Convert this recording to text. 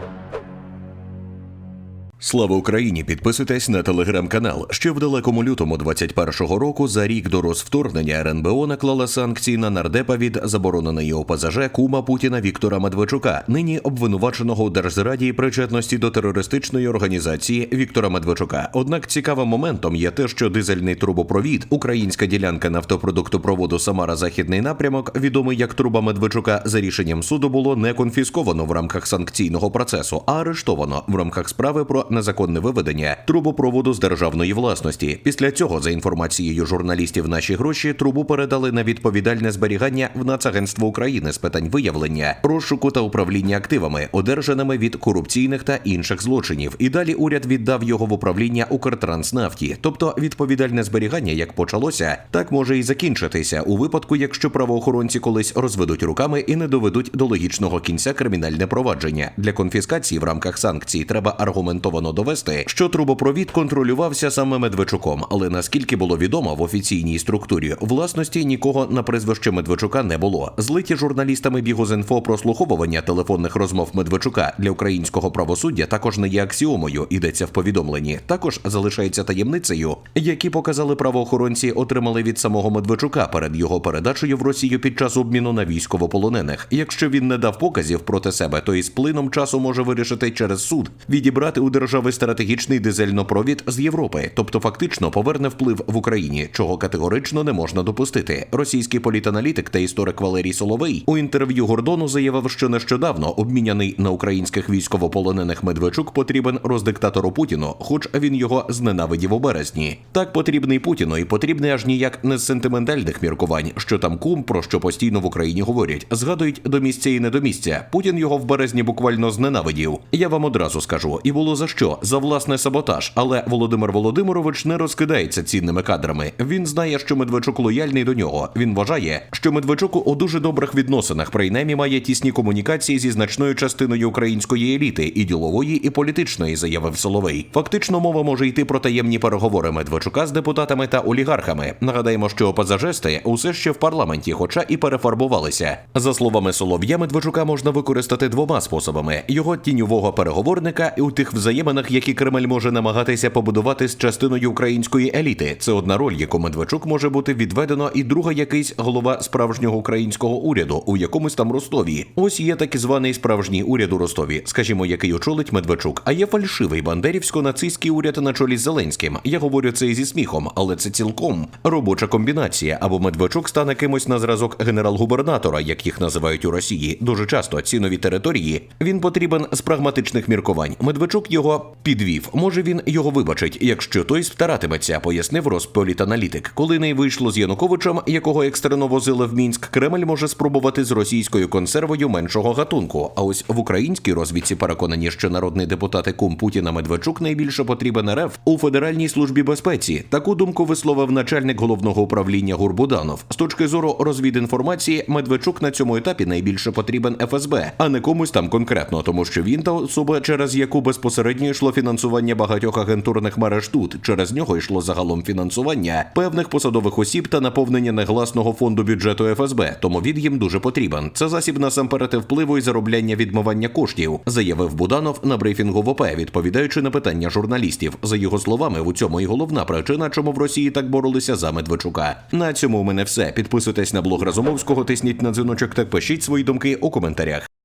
Bye. Слава Україні! Підписуйтесь на телеграм-канал. Ще в далекому лютому 21-го року за рік до розвторгнення РНБО наклала санкції на нардепа від забороненої ОПЗЖ кума Путіна Віктора Медведчука, нині обвинуваченого у держзраді причетності до терористичної організації Віктора Медведчука. Однак цікавим моментом є те, що дизельний трубопровід, українська ділянка нафтопродуктопроводу Самара Західний напрямок, відомий як труба Медведчука, за рішенням суду було не конфісковано в рамках санкційного процесу, а арештовано в рамках справи про незаконне виведення трубопроводу з державної власності. Після цього, за інформацією журналістів, наші гроші трубу передали на відповідальне зберігання в Нацагентство України з питань виявлення, розшуку та управління активами, одержаними від корупційних та інших злочинів. І далі уряд віддав його в управління Укртранснафті. Тобто відповідальне зберігання, як почалося, так може і закінчитися у випадку, якщо правоохоронці колись розведуть руками і не доведуть до логічного кінця кримінальне провадження. Для конфіскації в рамках санкцій треба аргументовано довести, що трубопровід контролювався саме Медведчуком, але наскільки було відомо в офіційній структурі власності нікого на прізвище Медведчука не було. Злиті журналістами Бігозінфо прослуховування телефонних розмов Медведчука для українського правосуддя також не є аксіомою. Йдеться в повідомленні. Також залишається таємницею, які показали правоохоронці, отримали від самого Медведчука перед його передачею в Росію під час обміну на військовополонених. Якщо він не дав показів проти себе, то із плином часу може вирішити через суд відібрати у держави стратегічний дизельнопровід з Європи, тобто фактично поверне вплив в Україні, чого категорично не можна допустити. Російський політаналітик та історик Валерій Соловей у інтерв'ю Гордону заявив, що нещодавно обміняний на українських військовополонених Медведчук потрібен роздиктатору Путіну, хоч він його зненавидів у березні. Так потрібний Путіну і потрібний аж ніяк не з сентиментальних міркувань, що там кум, про що постійно в Україні говорять, згадують до місця і не до місця. Путін його в березні буквально зненавидів. Я вам одразу скажу, і було за за власне саботаж. Але Володимир Володимирович не розкидається цінними кадрами. Він знає, що Медведчук лояльний до нього. Він вважає, що Медведчук у дуже добрих відносинах, принаймні має тісні комунікації зі значною частиною української еліти, і ділової, і політичної, заявив Соловей. Фактично, мова може йти про таємні переговори Медведчука з депутатами та олігархами. Нагадаємо, що пазажисти усе ще в парламенті, хоча і перефарбувалися. За словами Солов'я, Медведчука можна використати двома способами: його тіньового переговорника і у тих взаєминах, які Кремль може намагатися побудувати з частиною української еліти. Це одна роль, яку Медведчук може бути відведено, і друга якийсь голова справжнього українського уряду у якомусь там Ростові. Ось є так званий справжній уряд у Ростові, скажімо, який очолить Медведчук. А є фальшивий бандерівсько-нацистський уряд на чолі з Зеленським. Я говорю це і зі сміхом, але це цілком робоча комбінація. Або Медведчук стане кимось на зразок генерал-губернатора, як їх називають у Росії. Дуже часто ці нові території він потрібен з прагматичних міркувань. Медведчук його підвів. Може він його вибачить, якщо той старатиметься, пояснив розполітаналітик. Коли не вийшло з Януковичем, якого екстрено возили в Мінськ, Кремль може спробувати з російською консервою меншого гатунку. А ось в українській розвідці переконані, що народний депутат і кум Путіна Медведчук найбільше потрібен РФ у Федеральній службі безпеці. Таку думку висловив начальник головного управління Гурбуданов. З точки зору розвідінформації, Медведчук на цьому етапі найбільше потрібен ФСБ, а не комусь там конкретно, тому що він та особа, через яку безпосередньо йшло фінансування багатьох агентурних мереж тут. Через нього йшло загалом фінансування певних посадових осіб та наповнення негласного фонду бюджету ФСБ. Тому він їм дуже потрібен. Це засіб насамперед впливу і заробляння відмивання коштів, заявив Буданов на брифінгу в ОП, відповідаючи на питання журналістів. За його словами, у цьому і головна причина, чому в Росії так боролися за Медведчука. На цьому у мене все. Підписуйтесь на блог Разумовського, тисніть на дзвіночок та пишіть свої думки у коментарях.